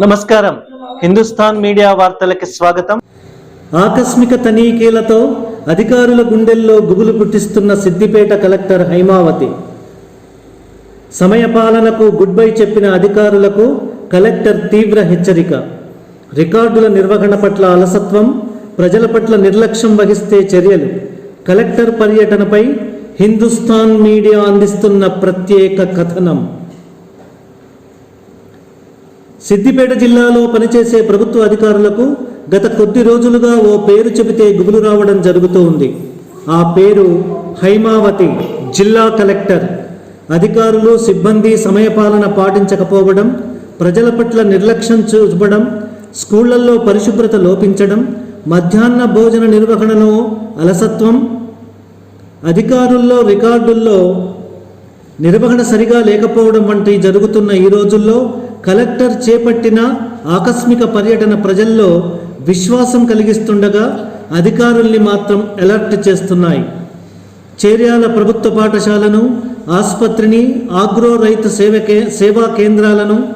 నమస్కారం. హిందుస్థాన్ మీడియా వార్తలకి స్వాగతం. ఆకస్మిక తనిఖీలతో అధికారుల గుండెల్లో గుబులు పుట్టిస్తున్న సిద్దిపేట కలెక్టర్ హైమావతి. సమయపాలనకు గుడ్ బై చెప్పిన అధికారులకు కలెక్టర్ తీవ్ర హెచ్చరిక. రికార్డుల నిర్వహణ పట్ల అలసత్వం ప్రజల పట్ల నిర్లక్ష్యం వహిస్తే చర్యలు. కలెక్టర్ పర్యటనపై హిందుస్థాన్ మీడియా అందిస్తున్న ప్రత్యేక కథనం. సిద్దిపేట జిల్లాలో పనిచేసే ప్రభుత్వ అధికారులకు గత కొద్ది రోజులుగా ఓ పేరు చెబితే గుబులు రావడం జరుగుతూ ఉంది ఆ పేరు హైమావతి జిల్లా కలెక్టర్. అధికారులు సిబ్బంది సమయపాలన పాటించకపోవడం ప్రజల పట్ల నిర్లక్ష్యం చూపడం స్కూళ్ళలో పరిశుభ్రత లోపించడం మధ్యాహ్న భోజన నిర్వహణలో అలసత్వం అధికారుల్లో రికార్డుల్లో నిర్వహణ సరిగా లేకపోవడం వంటి జరుగుతున్న ఈ రోజుల్లో కలెక్టర్ చేపట్టిన ఆకస్మిక పర్యటన ప్రజల్లో విశ్వాసం కలిగిస్తుండగా అధికారుల్ని మాత్రం అలర్ట్ చేస్తున్నాయి. చేర్యాల ప్రభుత్వ పాఠశాలను ఆసుపత్రిని ఆగ్రో రైతు సేవ కే- సేవా కేంద్రాలను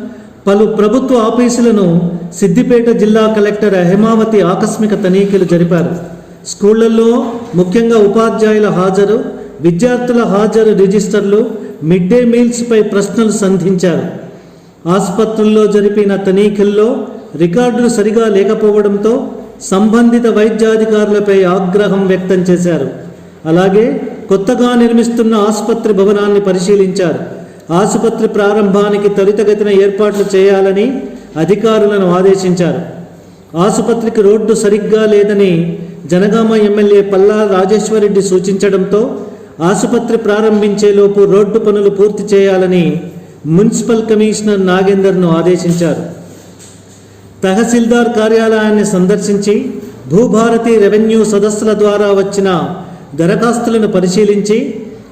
పలు ప్రభుత్వ ఆఫీసులను సిద్దిపేట జిల్లా కలెక్టర్ హేమావతి ఆకస్మిక తనిఖీలు జరిపారు. స్కూళ్ళలో ముఖ్యంగా ఉపాధ్యాయుల హాజరు విద్యార్థుల హాజరు రిజిస్టర్లు మిడ్ డే మీల్స్పై ప్రశ్నలు సంధించారు. ఆసుపత్రుల్లో జరిపిన తనిఖీల్లో రికార్డులు సరిగా లేకపోవడంతో సంబంధిత వైద్యాధికారులపై ఆగ్రహం వ్యక్తం చేశారు. అలాగే కొత్తగా నిర్మిస్తున్న ఆసుపత్రి భవనాన్ని పరిశీలించారు. ఆసుపత్రి ప్రారంభానికి త్వరితగతిన ఏర్పాట్లు చేయాలని అధికారులను ఆదేశించారు. ఆసుపత్రికి రోడ్డు సరిగ్గా లేదని జనగామ ఎమ్మెల్యే పల్లా రాజేశ్వరరెడ్డి సూచించడంతో ఆసుపత్రి ప్రారంభించేలోపు రోడ్డు పనులు పూర్తి చేయాలని మున్సిపల్ కమిషనర్ నాగేందర్ను ఆదేశించారు. తహసీల్దార్ కార్యాలయాన్ని సందర్శించి భూభారతి రెవెన్యూ సదస్సుల ద్వారా వచ్చిన దరఖాస్తులను పరిశీలించి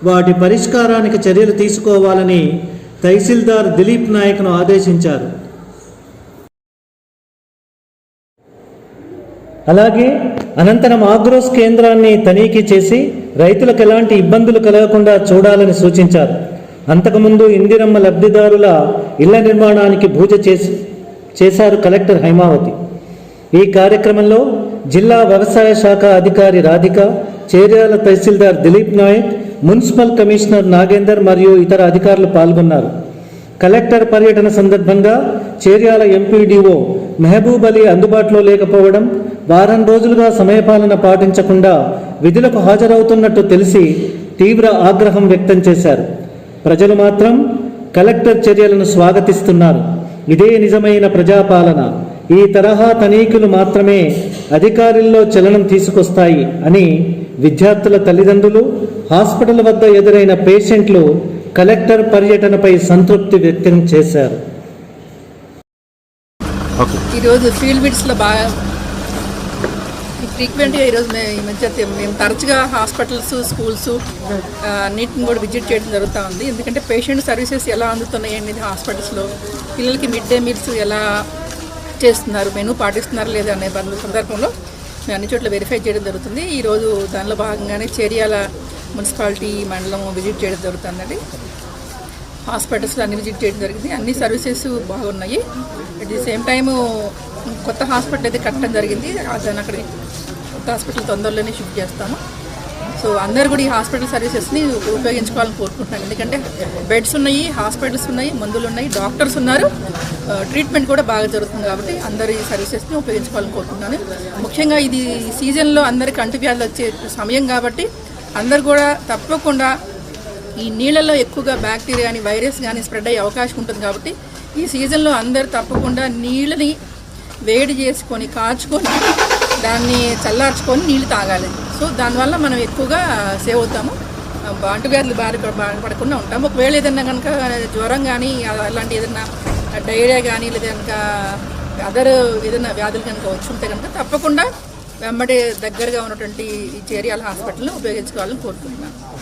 వాటి పరిష్కారానికి చర్యలు తీసుకోవాలని తహసీల్దార్ దిలీప్ నాయక్ను ఆదేశించారు. అలాగే అనంతరం ఆగ్రోస్ కేంద్రాన్ని తనిఖీ చేసి రైతులకు ఎలాంటి ఇబ్బందులు కలగకుండా చూడాలని సూచించారు. అంతకుముందు ఇందిరమ్మ లబ్ధిదారుల ఇళ్ళ నిర్మాణానికి పూజ చేసి చేశారు కలెక్టర్ హైమావతి. ఈ కార్యక్రమంలో జిల్లా వ్యవసాయ శాఖ అధికారి రాధిక చేర్యాల తహసీల్దార్ దిలీప్ నాయక్ మున్సిపల్ కమిషనర్ నాగేందర్ మరియు ఇతర అధికారులు పాల్గొన్నారు. కలెక్టర్ పర్యటన సందర్భంగా చేర్యాల ఎంపీడీఓ మెహబూబ్ అలీ అందుబాటులో లేకపోవడం వారం రోజులుగా సమయపాలన పాటించకుండా విధులకు హాజరవుతున్నట్టు తెలిసి తీవ్ర ఆగ్రహం వ్యక్తం చేశారు. ప్రజలు మాత్రం కలెక్టర్ చర్యలను స్వాగతిస్తున్నారు. ఇదే నిజమైన ప్రజాపాలన. ఈ తరహా తనిఖీలు మాత్రమే అధికారుల్లో చలనం తీసుకొస్తాయి అని విద్యార్థుల తల్లిదండ్రులు హాస్పిటల్ వద్ద ఎదురైన పేషెంట్లు కలెక్టర్ పర్యటనపై సంతృప్తి వ్యక్తం చేశారు. ఈరోజు ఫీల్డ్ విడ్స్లో బాగా ఫ్రీక్వెంట్గా ఈరోజు మేము ఈ మధ్య మేము తరచుగా హాస్పిటల్స్ స్కూల్స్ అన్నిటిని కూడా విజిట్ చేయడం జరుగుతూ ఉంది. ఎందుకంటే పేషెంట్ సర్వీసెస్ ఎలా అందుతున్నాయి అనేది హాస్పిటల్స్లో పిల్లలకి మిడ్ డే మీల్స్ ఎలా చేస్తున్నారు మెనూ పాటిస్తున్నారు లేదా అనే సందర్భంలో మేము అన్ని చోట్ల వెరిఫై చేయడం జరుగుతుంది. ఈరోజు దానిలో భాగంగానే చేరియాల మున్సిపాలిటీ మండలం విజిట్ చేయడం జరుగుతుందండి. హాస్పిటల్స్లో అన్ని విజిట్ చేయడం జరిగింది. అన్ని సర్వీసెస్ బాగున్నాయి. అట్ ది సేమ్ టైము కొత్త హాస్పిటల్ అయితే కట్టడం జరిగింది. దాన్ని అక్కడ కొత్త హాస్పిటల్ తొందరలోనే షిఫ్ట్ చేస్తాను. సో అందరు కూడా ఈ హాస్పిటల్ సర్వీసెస్ని ఉపయోగించుకోవాలని కోరుకుంటున్నాను. ఎందుకంటే బెడ్స్ ఉన్నాయి హాస్పిటల్స్ ఉన్నాయి మందులు ఉన్నాయి డాక్టర్స్ ఉన్నారు. ట్రీట్మెంట్ కూడా బాగా జరుగుతుంది కాబట్టి అందరు ఈ సర్వీసెస్ని ఉపయోగించుకోవాలని కోరుకుంటున్నాను. ముఖ్యంగా ఇది సీజన్లో అందరి కంటి వ్యాధులు వచ్చే సమయం కాబట్టి అందరు కూడా తప్పకుండా ఈ నీళ్ళలో ఎక్కువగా బ్యాక్టీరియా కానీ వైరస్ కానీ స్ప్రెడ్ అయ్యే అవకాశం ఉంటుంది కాబట్టి ఈ సీజన్లో అందరు తప్పకుండా నీళ్ళని వేడి చేసుకొని కాచుకొని దాన్ని చల్లార్చుకొని నీళ్ళు తాగాలి. సో దానివల్ల మనం ఎక్కువగా సేవ్ అవుతాము. అంటువ్యాధులు బారి బారి పడకుండా ఉంటాం ఒకవేళ ఏదైనా కనుక జ్వరం కానీ అలాంటి ఏదైనా డైరియా కానీ లేదా కనుక అదర్ ఏదైనా వ్యాధులు కనుక వచ్చి ఉంటే కనుక తప్పకుండా వెంబడి దగ్గరగా ఉన్నటువంటి ఈ చేరియాల హాస్పిటల్ని ఉపయోగించుకోవాలని కోరుకుంటున్నాను.